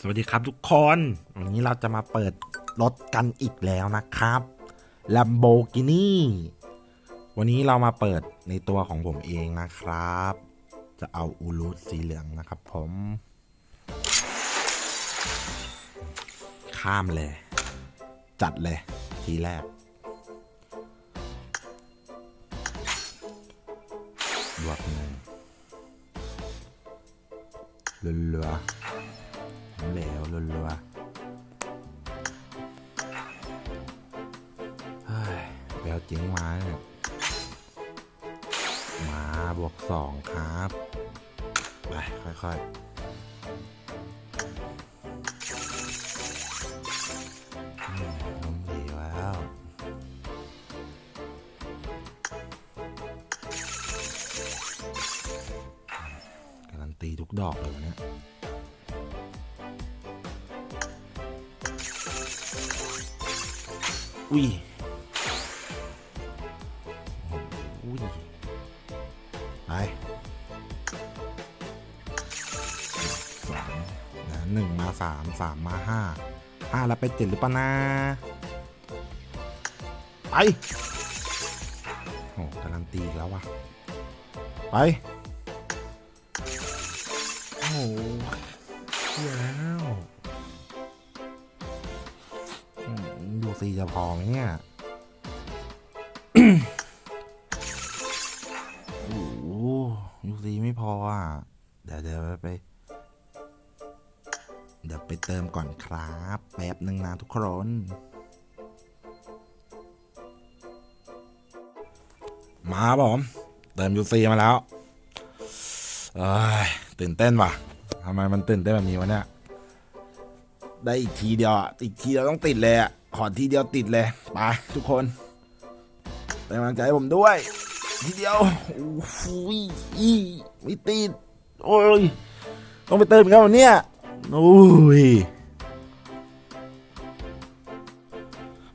สวัสดีครับทุกคน วันนี้เราจะมาเปิดรถกันอีกแล้วนะครับ Lamborghini วันนี้เรามาเปิดในตัวของผมเองนะครับ จะเอาอูรุสีเหลืองนะครับผม ข้ามเลย จัดเลยทีแรกบวกหนึ่งเรือ เหลวรัวๆเฮ้ยแววจริงมาเนี่ยมาบวกสองครับ ไป ค่อยๆอืมล้มเหลวแล้วการันตีทุกดอกเลยวันเนี้ อุ้ยอุ้ยไปสามนะหนึ่งมาสามสามมาห้าห้าแล้วไปเจ็ดหรือเปล่านะไปโอ้การันตีอีกแล้ววะไปโอ้โหเชี่ยแล้ว ซีจะพอไหมเนี่ยโอ้โหดูซีไม่พออะ เดี๋ยวเดี๋ยวไป เดี๋ยวไปเติมก่อนครับ แป๊บหนึ่งนะทุกคนมาผมเติมยูซีมาแล้วเอ้ยตื่นเต้นว่ะทำไมมันตื่นเต้นแบบนี้วะเนี่ย ได้อีกทีเดียวอะ อีกทีเดียวต้องติดเลยอะ ขอทีเดียวติดเลยไปทุกคนเป็นกำลังใจให้ผมด้วย ทีเดียวโอ้โหไม่ติดโอ้ยต้องไปเติมอีกแล้วเนี่ยโอ้ย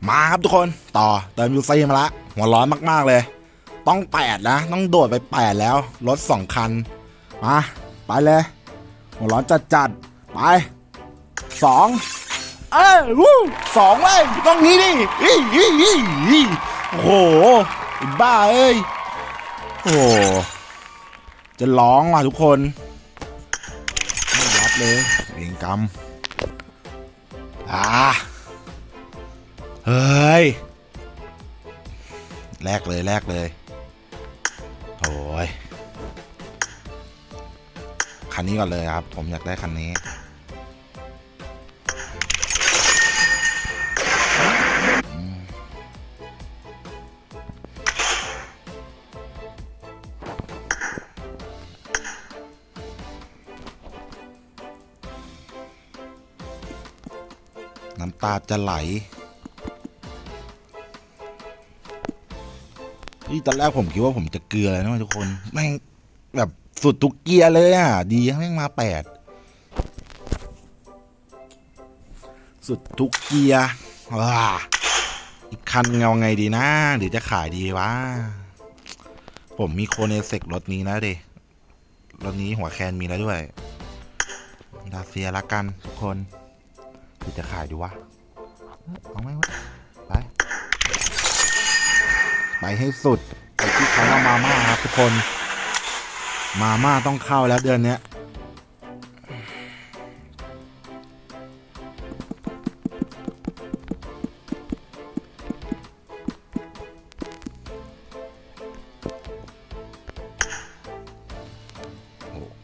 มาครับทุกคนต่อเติมยูซีมาละหัวร้อนมากๆเลย ต้องแปดนะ ต้องโดดไปแปดแล้วรถสองคันมาไปเลยหัวร้อนจัดๆไปสอง เอ้ยวู้สองเลยต้องนี้ดิอีอีอีอีโอ้โหไอ้บ้าเอ้ยโอ้โหจะร้องว่ะทุกคนไม่รับเลยเองกรรมอ่าเฮ้ยแลกเลยแลกเลยโอ้ยคันนี้ก่อนเลยครับ ผมอยากได้คันนี้ น้ำตาจะไหลนี่ตอนแรกผมคิดว่าผมจะเกลือนะทุกคนแม่งแบบสุดทุกเกียร์เลยอะ ดีแม่งมาแปดสุดทุกเกียร์ว้าอีกคันเงาไงดีนะหรือจะขายดีวะผมมีโคเนเซกรถนี้นะเดรถนี้หัวแคนมีแล้วด้วยดาเซียละกันทุกคน หรือจะขายดีวะ เอาไหมวะ ไป ไปให้สุด ไปที่คำว่ามาม่าครับทุกคน มาม่าต้องเข้าแล้วเดือนเนี้ย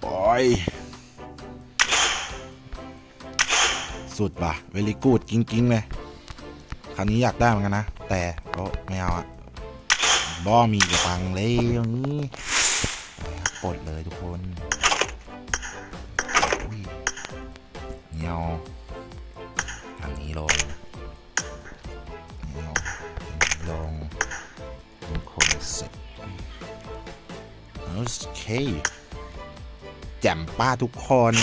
โอ้ย สุดว่ะเวลีกูดจริงๆเลยคันนี้อยากได้เหมือนกันนะ แต่ก็ไม่เอาอะบ้อมีกระปังเลยอย่างนี้ปลดเลยทุกคนเหนียวทางนี้ลงเหนียวลงลงโคงเสร็จโอเคแจ่มป้าทุกคน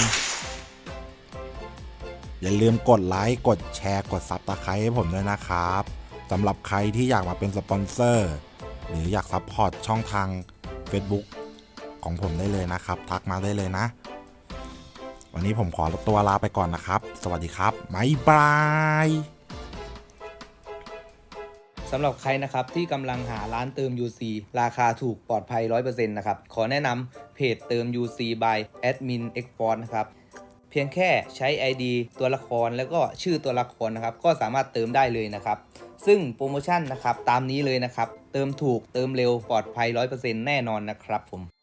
อย่าลืมกดไลค์กดแชร์กดซับสไครต์ให้ผมด้วยนะครับสำหรับใครที่อยากมาเป็นสปอนเซอร์ หรืออยากซัพพอร์ตช่องทาง Facebook ของผมได้เลยนะครับ ทักมาได้เลยนะ วันนี้ผมขอตัวลาไปก่อนนะครับ สวัสดีครับบ๊ายบายสำหรับใครนะครับที่กำลังหาร้านเติม UC ราคาถูกปลอดภัย 100%นะครับ ขอแนะนำเพจเติม UC by admin x f o r นะครับ พียงแค่ใช้ ID ตัวละครแล้วก็ชื่อตัวละครนะครับก็สามารถเติมได้เลยนะครับ ซึ่งโปรโมชั่นนะครับตามนี้เลยนะครับ เติมถูกเติมเร็วปลอดภัย 100%แน่นอนนะครับผม